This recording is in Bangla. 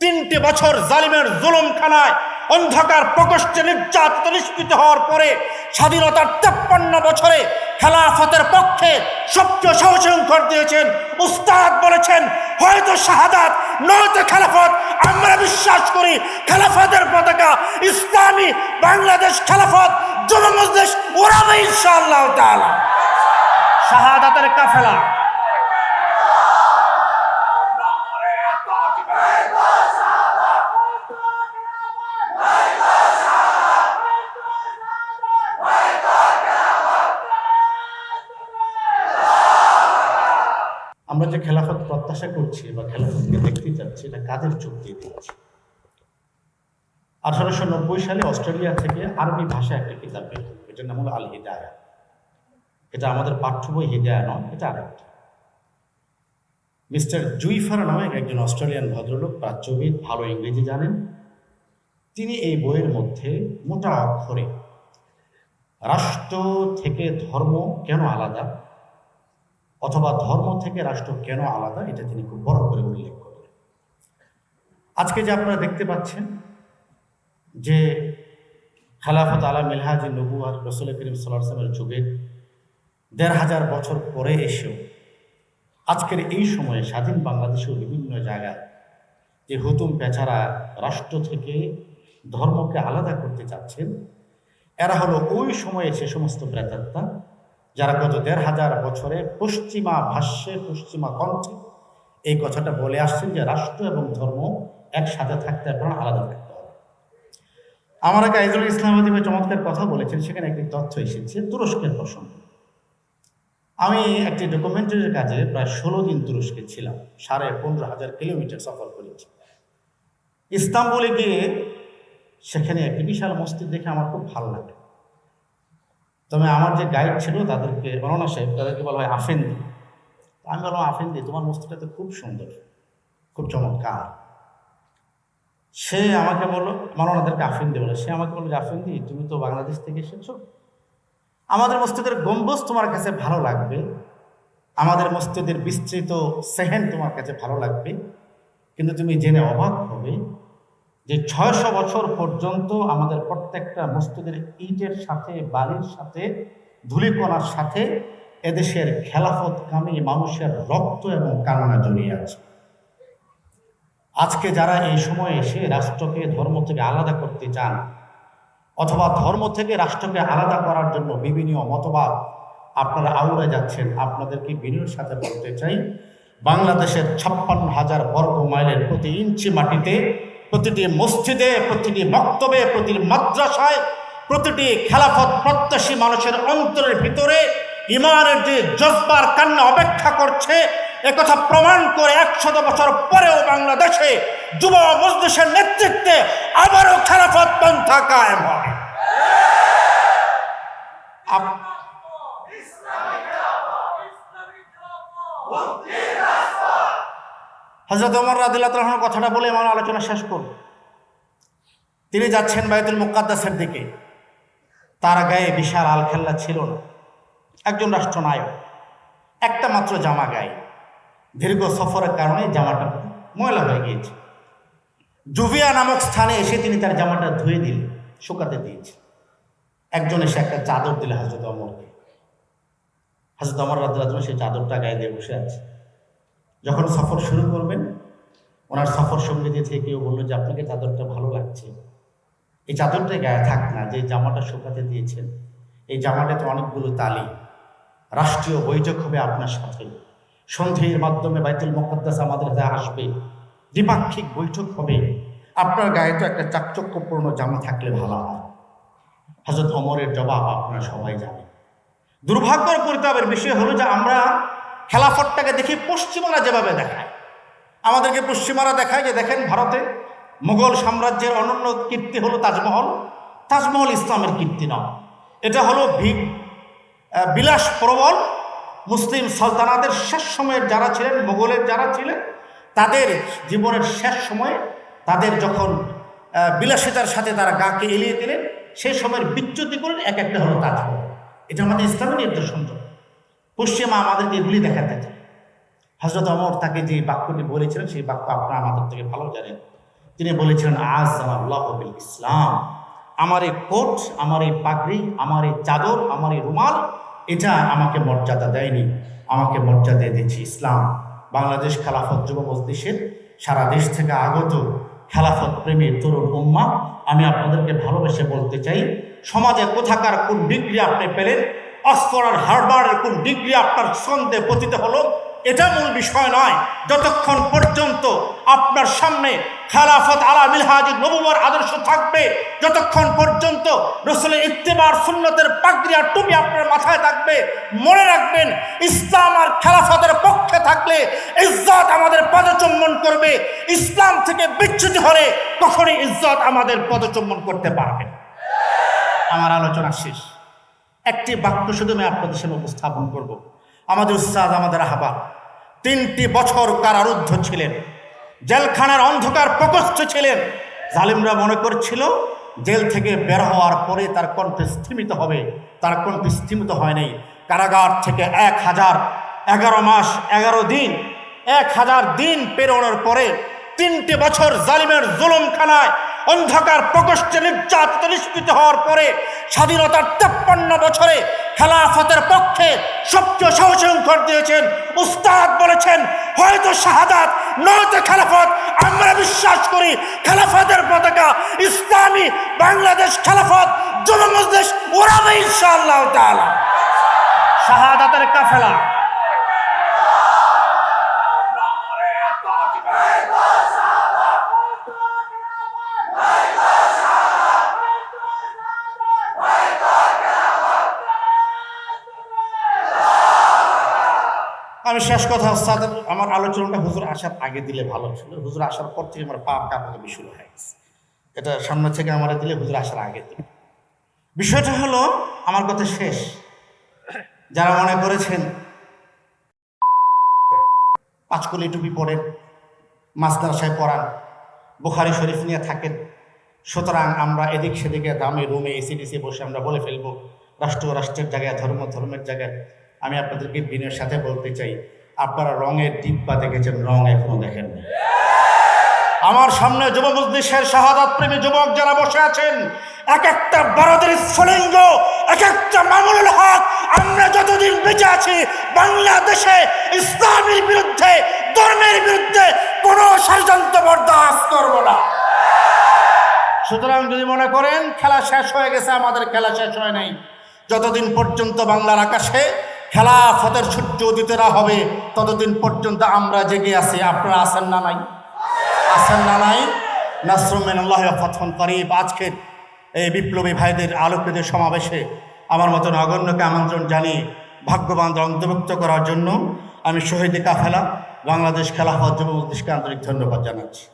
তিনটি বছর জালিমের জুলুম খানায় অন্ধকার প্রকোষ্ঠে নির্যাতিত নিষ্পিত হওয়ার পরে স্বাধীনতার তেপ্পান্ন বছরে খেলাফতের পক্ষে সবচেয়ে সাহসংকর দিয়েছেন। উস্তাদ বলেছেন, হয়তো শাহাদাত নয়তো খেলাফত। আমরা বিশ্বাস করি খেলাফতের পতাকা ইসলামী বাংলাদেশ খেলাফত জনমজদেশ ওরাবে ইনশাআল্লাহ তাআলা। শাহাদাতের কাফেলা। আমরা যে খেলাফত প্রত্যাশা করছি বা খেলাফতকে দেখতে চাচ্ছি, এটা কাদের চোখ দিয়ে দেখছি? আঠারোশো নব্বই সালে অস্ট্রেলিয়া থেকে আরবি ভাষা একটা কিতাব বের হয়। এটার নাম হলো আল হিদায়া এটা আমাদের পাঠ্য বই হিদায়া নয়, এটা আরেকটা মিস্টার জুইফার নামে একজন অস্ট্রেলিয়ান ভদ্রলোক, প্রাচ্যবিদ, ভালো ইংরেজি জানেন। তিনি এই বইয়ের মধ্যে মোটা অক্ষরে, রাষ্ট্র থেকে ধর্ম কেন আলাদা? অথবা ধর্ম থেকে রাষ্ট্র কেন আলাদা, এটা তিনি খুব বড় করে উল্লেখ করলেন আজকে যে আপনারা দেখতে পাচ্ছেন যে খালাফত আলা মিলহাজি আর রসুল করিম সাল্লামের যুগে দেড় হাজার বছর পরে এসেও আজকের এই সময়ে স্বাধীন বাংলাদেশেও বিভিন্ন জায়গায় যে হুতুম পেছারা রাষ্ট্র থেকে ধর্মকে আলাদা করতে চাচ্ছেন, এরা হলো ওই সময়ে সে সমস্ত প্রেতাত্মা যারা গত দেড় হাজার বছরে পশ্চিমা ভাষ্যে পশ্চিমা কণ্ঠে এই কথাটা বলে আসছেন যে রাষ্ট্র এবং ধর্ম একসাথে থাকতে পারে না, আলাদা থাকতে হবে। আমার এক আইজুল ইসলামাদি ভাই চমৎকার কথা বলেছেন সেখানে একটি তথ্য এসেছে তুরস্কের প্রসঙ্গ। আমি একটি ডকুমেন্টারির কাজে প্রায় ষোলো দিন তুরস্কে ছিলাম সাড়ে পনেরো হাজার কিলোমিটার সফর করেছি। ইস্তাম্বুলে গিয়ে সেখানে একটি বিশাল মসজিদ দেখে আমার খুব ভালো লাগে। তবে আমার যে গাইড ছিল তাদেরকে মৌলানা সাহেব, তাদেরকে বলা হয় আফেন্দি আমি বললাম আফেন্দি তোমার মসজিদটা তো খুব সুন্দর, খুব চমৎকার। সে আমাকে বলল মৌলানাদেরকে আফেন্দি বলে। সে আমাকে বলল যে আফেন্দি তুমি তো বাংলাদেশ থেকে এসেছ। আমাদের মসজিদের গম্বুজ তোমার কাছে ভালো লাগবে। আমাদের মসজিদের বিস্তৃত সেহেন তোমার কাছে ভালো লাগবে। কিন্তু তুমি জেনে অবাক হবে যে ছয়শো বছর পর্যন্ত আমাদের প্রত্যেকটা মসজিদের ইটের সাথে, বালির সাথে, ধুলিকণার সাথে এদেশের খেলাফতকামী মানুষের রক্ত এবং কান্না জড়িয়ে আছে। আজকে যারা এই সময়ে এসে রাষ্ট্রকে, ধর্ম থেকে আলাদা করতে চান অথবা ধর্ম থেকে রাষ্ট্রকে আলাদা করার জন্য বিভিন্ন মতবাদ আপনারা আউড়ে যাচ্ছেন, আপনাদেরকে বিনয়ের সাথে বলতে চাই, বাংলাদেশের ছাপ্পান্ন হাজার বর্গ মাইলের প্রতি ইঞ্চি মাটিতে প্রতিটি মসজিদে, প্রতিটি বক্তব্যে প্রতিটি মাদ্রাসায়, প্রতিটি খেলাফত প্রত্যাশী মানুষের অন্তরের ভিতরে ইমানের যে জজবার কান্না অপেক্ষা করছে একথা প্রমাণ করে একশত বছর পরেও বাংলাদেশে যুব মজলিসের নেতৃত্বে আবারও খেলাফত পন্থা কায়েম হবে হজরত ওমর রাদিল্লাহ তালাহর কথাটা বলে আমার আলোচনা শেষ করব। তিনি যাচ্ছেন বায়তুল মুকাদ্দাসের দিকে। তার গায়ে বিশাল আলখেল্লা ছিল না। একজন রাষ্ট্রনায়ক। একটা মাত্র জামা গায়ে। দীর্ঘ সফরের কারণে জামাটা ময়লা হয়ে গিয়েছে। জুভিয়া নামক স্থানে এসে তিনি তার জামাটা ধুয়ে দিলেন, শুকাতে দিয়েছে। একজন এসে একটা চাদর দিলে হজরত অমরকে হজরত অমর রাদিল্লাহ সেই চাদরটা গায়ে দিয়ে বসে আছে। যখন সফর শুরু করবেন, ওনার সফর সঙ্গী দিয়ে থেকে কেউ বলল যে, আপনাকে চাদরটা ভালো লাগছে। এই চাদরটা গায়ে থাক না, যে জামাটা শুকাতে দিয়েছেন। এই জামাটাতে অনেকগুলো তালি। রাষ্ট্রীয় বৈঠক হবে আপনার সাথে। সন্ধির মাধ্যমে বাইতুল মোকাদ্দাস আমাদের হাতে আসবে। দ্বিপাক্ষিক বৈঠক হবে। আপনার গায়ে তো একটা চাকচক্যপূর্ণ জামা থাকলে ভালো হয়। হজরত অমরের জবাব আপনারা সবাই জানেন দুর্ভাগ্যর পরিতাপের বিষয় হলো যে আমরা খেলাফতটাকে দেখি পশ্চিমারা যেভাবে দেখায়। আমাদেরকে পশ্চিমারা দেখায় যে দেখেন ভারতে মুঘল সাম্রাজ্যের অনন্য কীর্তি হলো তাজমহল তাজমহল ইসলামের কীর্তি নয় এটা হলো বিলাস প্রবল মুসলিম সালতানাদের শেষ সময়ের যারা ছিলেন মোগলের যারা ছিলেন, তাদের জীবনের শেষ সময়ে তাদের যখন বিলাসিতার সাথে তারা গাকে এলিয়ে দিলেন, সেই সময়ের বিচ্যুতি করেন এক একটা হলো তাজমহল। এটা আমাদের ইসলামের নির্দেশন। পশ্চিমা আমাদেরকে এগুলি দেখাতে চায়। হজরত অমর তাকে যে বাক্যটি বলেছিলেন, সেই বাক্য আপনারা আমাদের থেকে ভালো জানেন। তিনি বলেছিলেন আজ আল্লাহ ইসলাম। আমার এই কোট, আমার এই পাগড়ি, আমার এই চাদর, আমার এই রুমাল, এটা আমাকে মর্যাদা দেয়নি। আমাকে মর্যাদা দিয়েছে ইসলাম। বাংলাদেশ খেলাফত যুব মজলিসের সারা দেশ থেকে আগত খেলাফত প্রেমী তরুণ উম্মা। আমি আপনাদেরকে ভালোবেসে বলতে চাই, সমাজে কোথাকার কোন ডিগ্রি আপনি পেলেন অক্সফোর্ড আর হার্বার্ডের কোন ডিগ্রি আপনার সন্দেহ পতিত হলো, এটা মূল বিষয় নয়। যতক্ষণ পর্যন্ত আপনার সামনে খেলাফত আলা মিলহাজি নবুবর আদর্শ থাকবে, যতক্ষণ পর্যন্ত রসুলের ইত্তেবার সুন্নতের পাগড়ি টুপি আপনার মাথায় থাকবে, মনে রাখবেন, ইসলাম আর খেলাফতের পক্ষে থাকলে ইজ্জত আমাদের পদচুম্বন করবে। ইসলাম থেকে বিচ্যুতি হলে কখনই ইজ্জত আমাদের পদচুম্বন করতে পারবে আমার আলোচনা শেষ। একটি বাক্য শুধু আমি আপনাদের সামনে উপস্থাপন করব। আমাদের উস্তাদ, আমাদের আহ্বান, তিনটি বছর কারারুদ্ধ ছিলেন, জেলখানার অন্ধকার প্রকোষ্ঠ ছিলেন। জালিমরা মনে করছিল, জেল থেকে বের হওয়ার পরে তার কণ্ঠ স্থিমিত হবে, তার কণ্ঠ স্থিমিত হয় নাই। কারাগার থেকে এক হাজার এগারো মাস, এগারো দিন, এক হাজার দিন পেরোনোর পরে তিনটি বছর জালিমের জুলুমখানায় অন্ধকার প্রকোষ্ঠে নির্যাতিত নিষ্কৃত হওয়ার পরে স্বাধীনতার তেপ্পান্ন বছরে খেলাফতের পক্ষে সবচেয়ে সাহসংকর দিয়েছেন। উস্তাদ বলেছেন, হয়তো শাহাদাত, নয়তো খেলাফত। আমরা বিশ্বাস করি খেলাফতের পতাকা ইসলামী বাংলাদেশ খেলাফত জনমজদেশ ওরাবে ইনশাআল্লাহ শাহাদাতের কাফেলা। আমি শেষ কথা ওস্তাদ আমার আলোচনাটা হুজুর আসার আগে দিলে ভালো ছিল। হুজুর আসার পর থেকে আমার পাপ কাপাকাপি শুরু হয়ে গেছে। এটা সামনে থেকে আমার দিলে হুজুর আসার আগে দিলে। বিষয়টা হলো, আমার কথা শেষ। যারা মনে করেছেন পাঁচকলি টুপি পরেন মাস্টারসায় পড়ান, বুখারি শরীফ নিয়ে থাকেন, সুতরাং আমরা এদিক সেদিকে দামে রুমে এসি ডিসি বসে আমরা বলে ফেলব, রাষ্ট্র রাষ্ট্রের জায়গায়, ধর্ম ধর্মের জায়গায়। আমি আপনাদেরকে বিনয়ের সাথে বলতে চাই, আপনারা রঙের ডিব্বা দেখেছেন রং এখনও দেখেন আমার সামনে যুব মজলিসের শাহাদাত প্রেমী যুবক যারা বসে আছেন এক একটা ভারতের স্ফুলিঙ্গ এক একটা মামুনুল হক, আমরা যতদিন বেঁচে আছি, বাংলাদেশে ইসলামের বিরুদ্ধে, ধর্মের বিরুদ্ধে কোনো ষড়যন্ত্র বরদাস্ত করব না। সুতরাং যদি মনে করেন, খেলা শেষ হয়ে গেছে, আমাদের খেলা শেষ হয় নাই। যতদিন পর্যন্ত বাংলার আকাশে খেলাফতের সূর্য উদিত না হবে, ততদিন পর্যন্ত আমরা জেগে আছি। আপনারা আছেন না নাই? আছেন না নাই? নাসরুমেন আল্লাহ ফতফন করিব আজকের এই বিপ্লবী ভাইদের আলোকিত সমাবেশে আমার মতন অগণ্যকে আমন্ত্রণ জানিয়ে ভাগ্যবান অন্তর্ভুক্ত করার জন্য আমি শহীদ কাফেলা, বাংলাদেশ খেলাফত যুব মজলিসকে আন্তরিক ধন্যবাদ জানাচ্ছি।